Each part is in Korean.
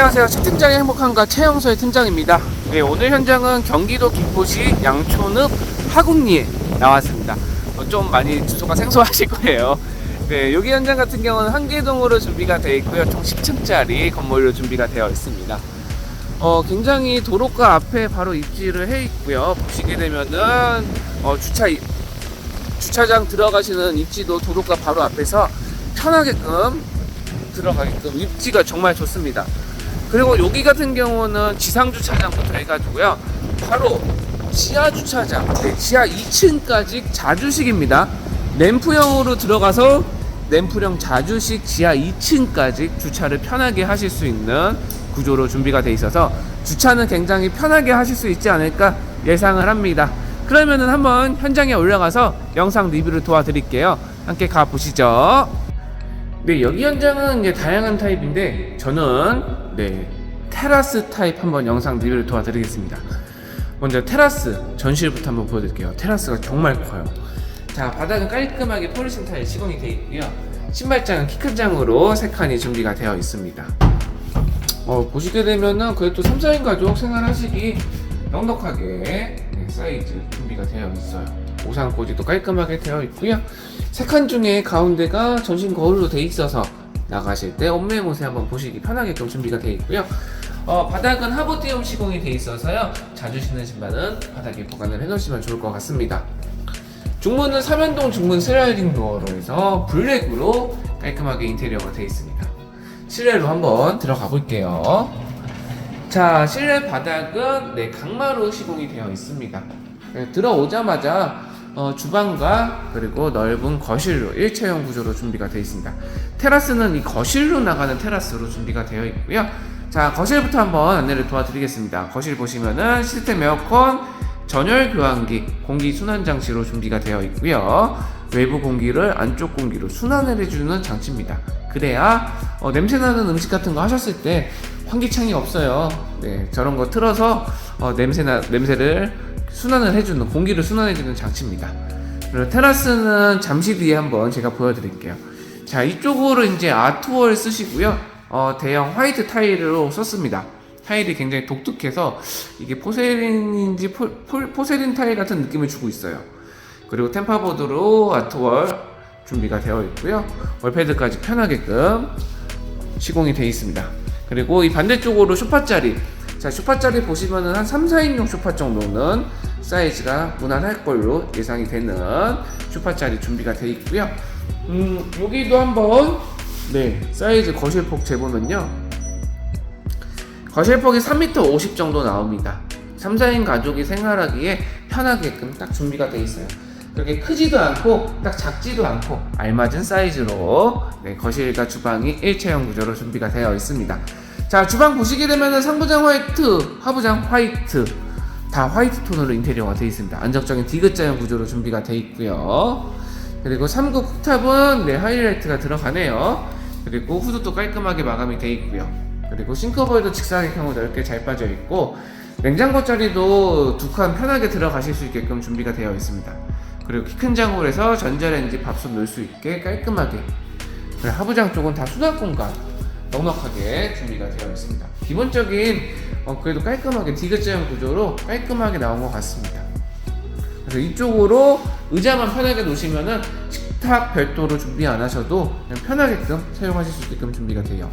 안녕하세요. 차 팀장의 행복한가 최영서의 팀장입니다. 네, 오늘 현장은 경기도 김포시 양촌읍 하국리에 나왔습니다. 어, 좀 많이 주소가 생소하실 거예요. 네, 여기 현장 같은 경우는 한계동으로 준비가 되어 있고요. 총 10층짜리 건물로 준비가 되어 있습니다. 어, 굉장히 도로가 앞에 바로 입지를 해 있고요. 보시게 되면은 어, 주차 이- 주차장 들어가시는 입지도 도로가 바로 앞에서 편하게끔 들어가게끔 입지가 정말 좋습니다. 그리고 여기 같은 경우는 지상 주차장부터 해가지고요. 바로 지하 주차장, 네, 지하 2층까지 자주식입니다. 램프형으로 들어가서 램프형 자주식 지하 2층까지 주차를 편하게 하실 수 있는 구조로 준비가 돼 있어서 주차는 굉장히 편하게 하실 수 있지 않을까 예상을 합니다. 그러면은 한번 현장에 올라가서 영상 리뷰를 도와드릴게요. 함께 가 보시죠. 네, 여기 현장은 이제 다양한 타입인데 저는 네 테라스 타입 한번 영상 리뷰를 도와드리겠습니다. 먼저 테라스 전실부터 한번 보여드릴게요. 테라스가 정말 커요. 자, 바닥은 깔끔하게 폴리싱 타일 시공이 되어 있고요. 신발장은 키 큰 장으로 세 칸이 준비가 되어 있습니다. 어, 보시게 되면은 그래도 3, 4인 가족 생활하시기 넉넉하게 네, 사이즈 준비가 되어 있어요. 오상꽂이도 깔끔하게 되어 있고요. 세 칸 중에 가운데가 전신 거울로 되어 있어서 나가실 때 옷매 모습 한번 보시기 편하게끔 준비가 되어 있고요. 어, 바닥은 하보티움 시공이 되어 있어서요. 자주 신는 신발은 바닥에 보관을 해놓으시면 좋을 것 같습니다. 중문은 삼연동 중문 슬라이딩 도어로 해서 블랙으로 깔끔하게 인테리어가 되어 있습니다. 실내로 한번 들어가 볼게요. 자, 실내 바닥은 네, 강마루 시공이 되어 있습니다. 네, 들어오자마자 어, 주방과 그리고 넓은 거실로 일체형 구조로 준비가 되어 있습니다. 테라스는 이 거실로 나가는 테라스로 준비가 되어 있고요. 자, 거실부터 한번 안내를 도와드리겠습니다. 거실 보시면은 시스템 에어컨, 전열 교환기, 공기 순환 장치로 준비가 되어 있고요. 외부 공기를 안쪽 공기로 순환을 해주는 장치입니다. 그래야 어, 냄새 나는 음식 같은 거 하셨을 때 환기창이 없어요. 네, 저런 거 틀어서 어, 냄새나 냄새를 순환을 해주는 공기를 순환해주는 장치입니다. 그리고 테라스는 잠시 뒤에 한번 제가 보여드릴게요. 자, 이쪽으로 이제 아트월 쓰시고요. 어, 대형 화이트 타일로 썼습니다. 타일이 굉장히 독특해서 이게 포세린인지 포, 포, 포세린 타일 같은 느낌을 주고 있어요. 그리고 템파보드로 아트월 준비가 되어 있고요. 월패드까지 편하게끔 시공이 되어 있습니다. 그리고 이 반대쪽으로 쇼파짜리. 자, 쇼파짜리 보시면은 한 3, 4인용 쇼파 정도는 사이즈가 무난할 걸로 예상이 되는 쇼파짜리 준비가 되어 있고요. 음, 여기도 한번 네, 사이즈 거실폭 재보면요. 거실폭이 3m 50 정도 나옵니다. 3, 4인 가족이 생활하기에 편하게끔 딱 준비가 되어 있어요. 그렇게 크지도 않고 딱 작지도 않고 알맞은 사이즈로 네, 거실과 주방이 일체형 구조로 준비가 되어 있습니다. 자 주방 보시게 되면은 상부장 화이트, 하부장 화이트 다 화이트 톤으로 인테리어가 되어 있습니다. 안정적인 디귿자형 구조로 준비가 되어 있고요. 그리고 3구 쿡탑은 네, 하이라이트가 들어가네요. 그리고 후드도 깔끔하게 마감이 되어 있고요. 그리고 싱크볼도 직사각형으로 넓게 잘 빠져 있고 냉장고 자리도 두 칸 편하게 들어가실 수 있게끔 준비가 되어 있습니다. 그리고 키큰 해서 전자레인지 밥솥 넣을 수 있게 깔끔하게 그리고 하부장 쪽은 다 수납 공간 넉넉하게 준비가 되어 있습니다. 기본적인 어, 그래도 깔끔하게 디귿자형 구조로 깔끔하게 나온 것 같습니다. 그래서 이쪽으로 의자만 편하게 놓으시면은 식탁 별도로 준비 안 하셔도 그냥 편하게끔 사용하실 수 있게끔 준비가 돼요.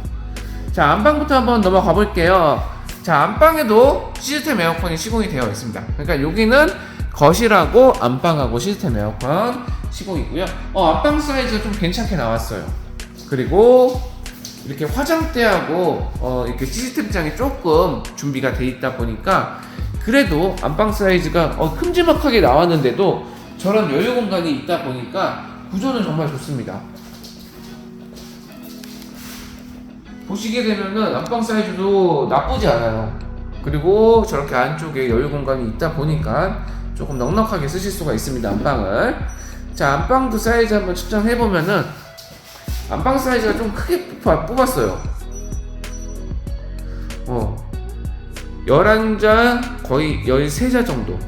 자 안방부터 한번 넘어가 볼게요. 자 안방에도 시스템 에어컨이 시공이 되어 있습니다. 그러니까 여기는 거실하고 안방하고 시스템 에어컨 시공이고요. 어 안방 사이즈가 좀 괜찮게 나왔어요. 그리고 이렇게 화장대하고 어, 이렇게 시스템장이 조금 준비가 돼 있다 보니까 그래도 안방 사이즈가 어, 큼지막하게 나왔는데도 저런 여유 공간이 있다 보니까 구조는 정말 좋습니다. 보시게 되면은 안방 사이즈도 나쁘지 않아요. 그리고 저렇게 안쪽에 여유 공간이 있다 보니까 조금 넉넉하게 쓰실 수가 있습니다. 안방을. 자, 안방도 사이즈 한번 측정해 보면은 안방 사이즈가 좀 크게 뽑았어요. 어. 11자 거의 13자 정도.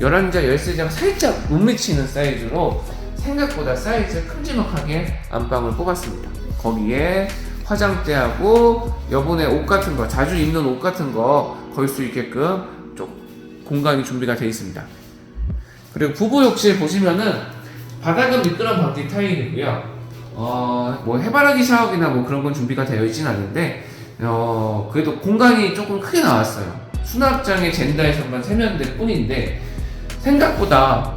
11자, 13자가 살짝 못 미치는 사이즈로 생각보다 사이즈 큼지막하게 안방을 뽑았습니다. 거기에 화장대하고 여분의 옷 같은 거 자주 입는 옷 같은 거 걸 수 있게끔 좀 공간이 준비가 되어 있습니다. 그리고 부부 욕실 보시면은 바닥은 미끄럼 방지 타일이고요. 어, 뭐 해바라기 샤워기나 뭐 그런 건 준비가 되어 있진 않은데 어, 그래도 공간이 조금 크게 나왔어요. 수납장의 젠다에서만 세면대 뿐인데 생각보다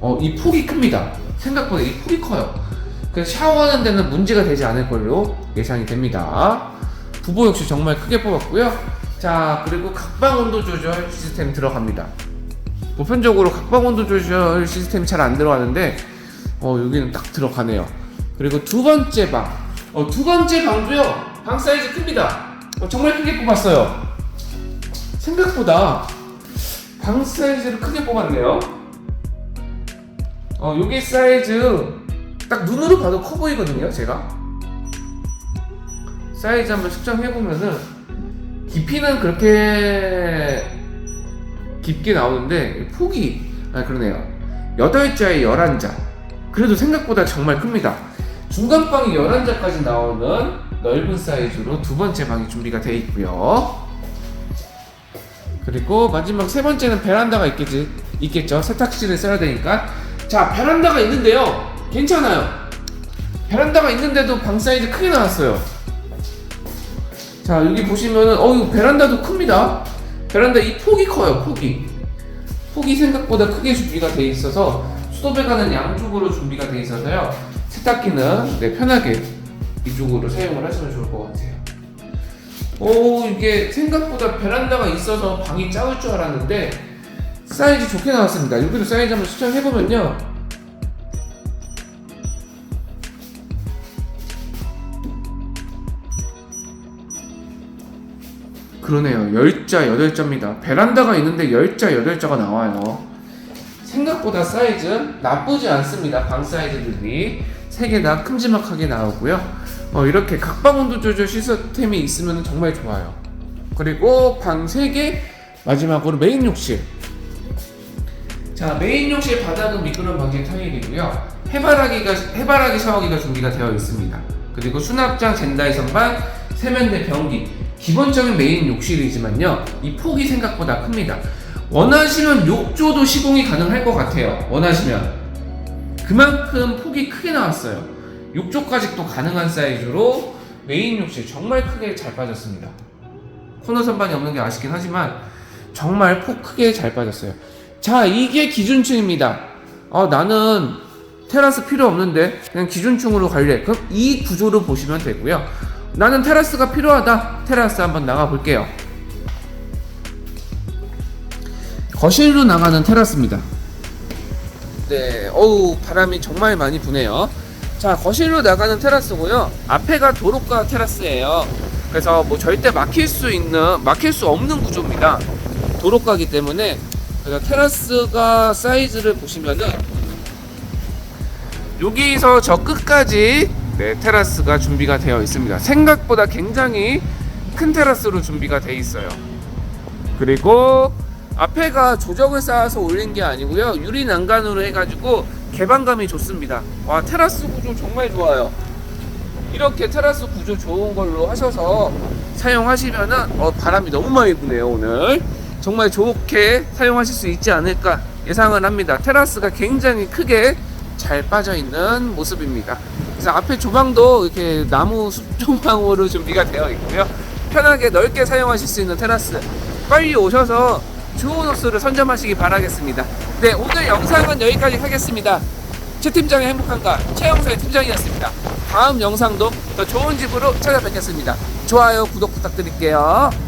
어, 이 폭이 큽니다. 생각보다 이 폭이 커요. 그래서 샤워하는 데는 문제가 되지 않을 걸로 예상이 됩니다. 부부 역시 정말 크게 뽑았고요. 자, 그리고 각방 온도 조절 시스템 들어갑니다. 보편적으로 각방 온도 조절 시스템이 잘 안 들어가는데 어, 여기는 딱 들어가네요. 그리고 두 번째 방. 어, 두 번째 방도요. 방 사이즈 큽니다. 어, 정말 크게 뽑았어요. 생각보다 방 사이즈를 크게 뽑았네요. 어, 여기 사이즈 딱 눈으로 봐도 커 보이거든요, 제가. 사이즈 한번 측정해 보면은 깊이는 그렇게 깊게 나오는데 폭이 아 그러네요. 8자에 11자. 그래도 생각보다 정말 큽니다. 중간 방이 11자까지 나오는 넓은 사이즈로 두 번째 방이 준비가 되어 있고요. 그리고 마지막 세 번째는 베란다가 있겠지, 있겠죠. 세탁실을 써야 되니까. 자, 베란다가 있는데요. 괜찮아요. 베란다가 있는데도 방 사이즈 크게 나왔어요. 자, 여기 보시면은, 어, 이거 베란다도 큽니다. 베란다 이 폭이 커요, 폭이. 폭이 생각보다 크게 준비가 되어 있어서 수도배관은 양쪽으로 준비가 되어 있어서요. 세탁기는 네, 편하게 이쪽으로 사용을 하시면 좋을 것 같아요. 오 이게 생각보다 베란다가 있어서 방이 작을 줄 알았는데 사이즈 좋게 나왔습니다. 여기도 사이즈 한번 수정해 보면요. 그러네요. 10자, 8자입니다. 베란다가 있는데 10자, 8자가 나와요. 생각보다 사이즈 나쁘지 않습니다. 방 사이즈들이 세 개 다 큼지막하게 나오고요. 어, 이렇게 각방 온도 조절 시스템이 있으면 정말 좋아요. 그리고 방 3개, 마지막으로 메인 욕실. 자, 메인 욕실 바닥은 미끄럼 방지 타일이고요. 해바라기가 해바라기 샤워기가 준비가 되어 있습니다. 그리고 수납장 젠다이 선반, 세면대 변기. 기본적인 메인 욕실이지만요. 이 폭이 생각보다 큽니다. 원하시면 욕조도 시공이 가능할 것 같아요. 원하시면. 그만큼 폭이 크게 나왔어요. 욕조까지 또 가능한 사이즈로 메인 욕실 정말 크게 잘 빠졌습니다. 코너 선반이 없는 게 아쉽긴 하지만 정말 폭 크게 잘 빠졌어요. 자, 이게 기준층입니다. 어, 나는 테라스 필요 없는데 그냥 기준층으로 갈래. 그럼 이 구조를 보시면 되고요. 나는 테라스가 필요하다. 테라스 한번 나가 볼게요. 거실로 나가는 테라스입니다. 네, 어우 바람이 정말 많이 부네요. 자, 거실로 나가는 테라스고요. 앞에가 도로가 테라스예요. 그래서 뭐 절대 막힐 수 있는 막힐 수 없는 구조입니다. 도로가기 때문에 그래서 테라스가 사이즈를 보시면은 여기서 저 끝까지 네, 테라스가 준비가 되어 있습니다. 생각보다 굉장히 큰 테라스로 준비가 되어 있어요. 그리고 앞에가 조적을 쌓아서 올린 게 아니고요. 유리 난간으로 해가지고 개방감이 좋습니다. 와 테라스 구조 정말 좋아요. 이렇게 테라스 구조 좋은 걸로 하셔서 사용하시면은 어, 바람이 너무 많이 부네요 오늘. 정말 좋게 사용하실 수 있지 않을까 예상을 합니다. 테라스가 굉장히 크게 잘 빠져 있는 모습입니다. 그래서 앞에 조망도 이렇게 나무 숲 조망으로 준비가 되어 있고요. 편하게 넓게 사용하실 수 있는 테라스. 빨리 오셔서 좋은 호수를 선점하시기 바라겠습니다. 네, 오늘 영상은 여기까지 하겠습니다. 최 팀장의 행복한가 최영사의 팀장이었습니다. 다음 영상도 더 좋은 집으로 찾아뵙겠습니다. 좋아요, 구독 부탁드릴게요.